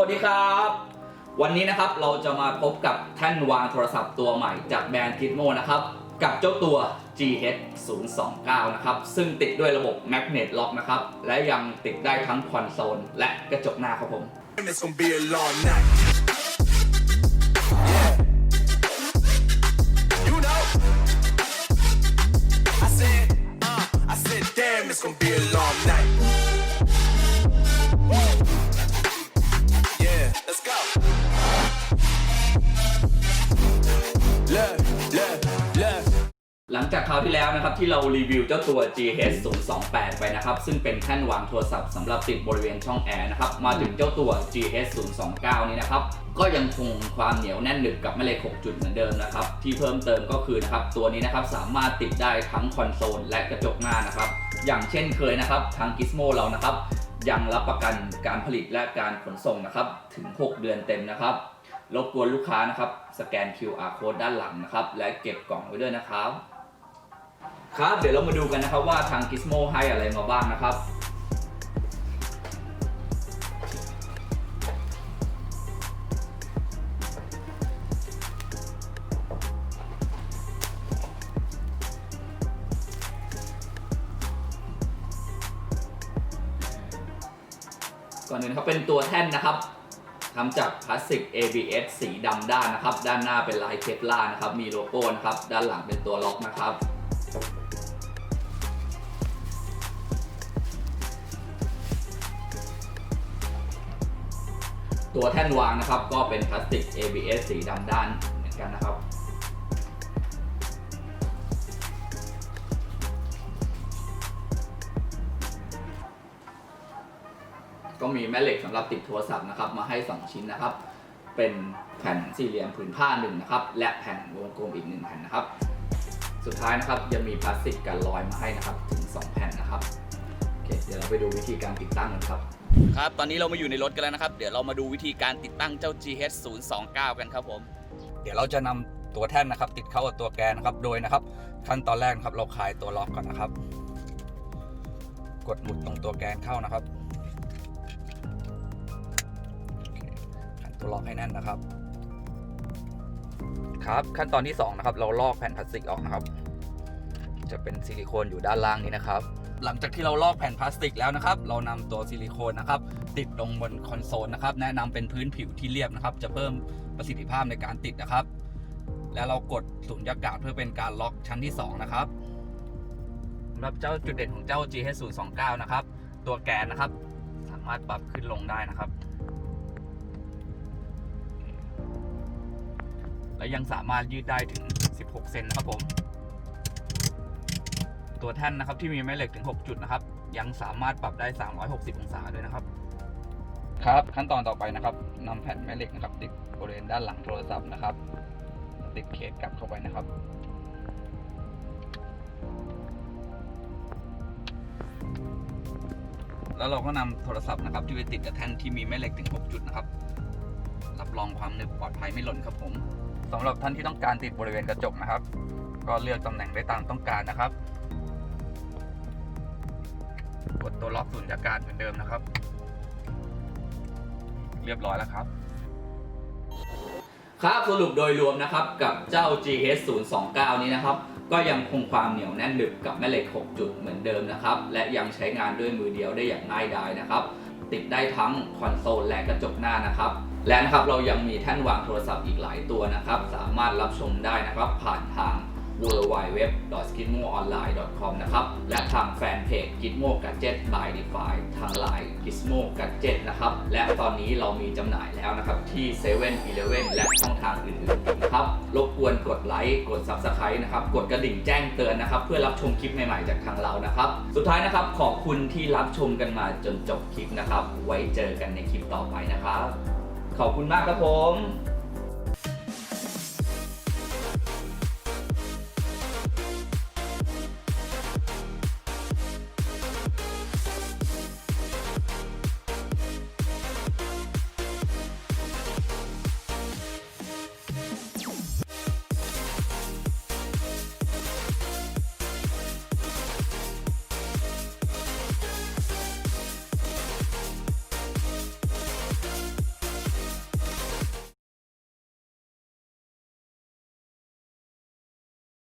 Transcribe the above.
วัสดีครับ วันนี้นะครับเราจะมาพบกับแท่นวางโทรศัพท์ตัวใหม่จากแบรนด์ Gizmo นะครับ กับเจ้าตัว GH 0 2 9นะครับ ซึ่งติดด้วยระบบ Magnet Lock นะครับ และยังติดได้ทั้งคอนโซลและกระจกหน้าครับผม It's gonna be a long night. หลังจากคราวที่แล้วนะครับที่เรารีวิวเจ้าตัว GH 0 2 8ไปนะครับซึ่งเป็นแท่นวางโทรศัพท์สำหรับติดบริเวณช่องแอร์นะครับมาถึงเจ้าตัว GH 0 2 9นี้นะครับก็ยังคงความเหนียวแน่นหนึบกับแม่เหล็ก 6 จุดเหมือนเดิมนะครับที่เพิ่มเติมก็คือนะครับตัวนี้นะครับสามารถติดได้ทั้งคอนโซลและกระจกหน้านะครับอย่างเช่นเคยนะครับทาง Gizmo เรานะครับยังรับประกันการผลิตและการขนส่งนะครับถึง 6 เดือนเต็มนะครับรบกวนลูกค้านะครับสแกน QR code ด้านหลังนะครับและเก็บกล่องไว้ด้วยนะครับ ครับ เดี๋ยวเรามาดูกันนะครับว่าทาง Gizmo ให้อะไรมาบ้างนะครับ ก่อนอื่นครับเป็นตัวแท่นนะครับทำจากพลาสติก ABS สีดำด้านนะครับ ด้านหน้าเป็นลายเคปลานะครับ มีโลโก้นะครับ ด้านหลังเป็นตัวล็อกนะครับ ตัวแท่นวางนะครับ ก็เป็นพลาสติก ABS สีดำด้านเหมือนกันนะครับ ก็มีแม่เหล็กสำหรับติดโทรศัพท์นะครับ มาให้ 2 ชิ้นนะครับ เป็นแผ่นสี่เหลี่ยมผืนผ้าหนึ่งนะครับ และแผ่นวงกลมอีกหนึ่งแผ่นนะครับ สุดท้ายนะครับยังมีพลาสติกกันรอยมาให้นะครับ ถึง 2 แผ่นนะครับ ไปดูวิธีการติดตั้งกันครับครับ ตอนนี้เรามาอยู่ในรถกันแล้วนะครับ เดี๋ยวเรามาดูวิธีการติดตั้งเจ้า GH 0 2 9กันครับผม เดี๋ยวเราจะนำตัวแท่นนะครับ ติดเข้ากับตัวแกนนะครับ โดยนะครับ ขั้นตอนแรกนะครับเราคลายตัวล็อกก่อนนะครับ กดหมุดตรงตัวแกนเข้านะครับโอเคขันตัวล็อกให้แน่นนะครับ ครับขั้นตอนที่2นะครับเราลอกแผ่นพลาสติกออกนะครับ จะเป็นซิลิโคนอยู่ด้านล่างนี้นะครับ หลังจากที่เราลอกแผ่นพลาสติกแล้วนะครับ เรานำตัวซิลิโคนนะครับ ติดลงบนคอนโซลนะครับ แนะนำเป็นพื้นผิวที่เรียบนะครับ จะเพิ่มประสิทธิภาพในการติดนะครับ แล้วเรากดสุญญากาศเพื่อเป็นการล็อกชั้นที่ 2 นะครับสำหรับเจ้าจุดเด่นของเจ้า GH029 นะครับ ตัวแกนนะครับ สามารถปรับขึ้นลงได้นะครับ และยังสามารถยืดได้ถึง 16 เซนนะครับผม ตัวแท่นนะครับที่มีแม่เหล็กถึง 6 จุดนะครับ ยังสามารถปรับได้ 360 องศาด้วยนะครับ ครับขั้นตอนต่อไปนะครับนำแผ่นแม่เหล็กนะครับ ติดบริเวณด้านหลังโทรศัพท์นะครับ ติดเคสกลับเข้าไปนะครับแล้วเราก็นำโทรศัพท์นะครับที่ไปติดกับแท่นที่มีแม่เหล็กถึง 6 จุดนะครับ รับรองความหนึบปลอดภัยไม่หล่นครับผมสำหรับท่านที่ต้องการติดบริเวณกระจกนะครับ ก็เลือกตำแหน่งได้ตามต้องการนะครับ กดตัวล็อกสุญญากาศเหมือนเดิมนะครับ เรียบร้อยแล้วครับ ครับสรุปโดยรวมนะครับกับเจ้า GH 0 2 9นี้นะครับ ก็ยังคงความเหนียวแน่นหนึบกับแม่เหล็ก 6 จุดเหมือนเดิมนะครับ และยังใช้งานด้วยมือเดียวได้อย่างง่ายดายนะครับ ติดได้ทั้งคอนโซลและกระจกหน้านะครับและนะครับเรายังมีแท่นวางโทรศัพท์อีกหลายตัวนะครับ สามารถรับชมได้นะครับ ผ่านทาง w w w g i t m o o n l i n e c o m นะครับ และทางแฟนเพจ Gizmo Gadget by Defy ทาง Line Gizmo Gadget นะครับ และตอนนี้เรามีจำหน่ายแล้วนะครับ ที่7 e เ e ่ e อและช่องทางอื่นๆนะครับ รบกวนกดไลค์ กด Subscribe นะครับ กดกระดิ่งแจ้งเตือนนะครับ เพื่อรับชมคลิปใหม่ๆจากทางเรานะครับ สุดท้ายนะครับ ขอบคุณที่รับชมกันมาจนจบคลิปนะครับ ไว้เจอกันในคลิปต่อไปนะครับ ขอบคุณมากครับผม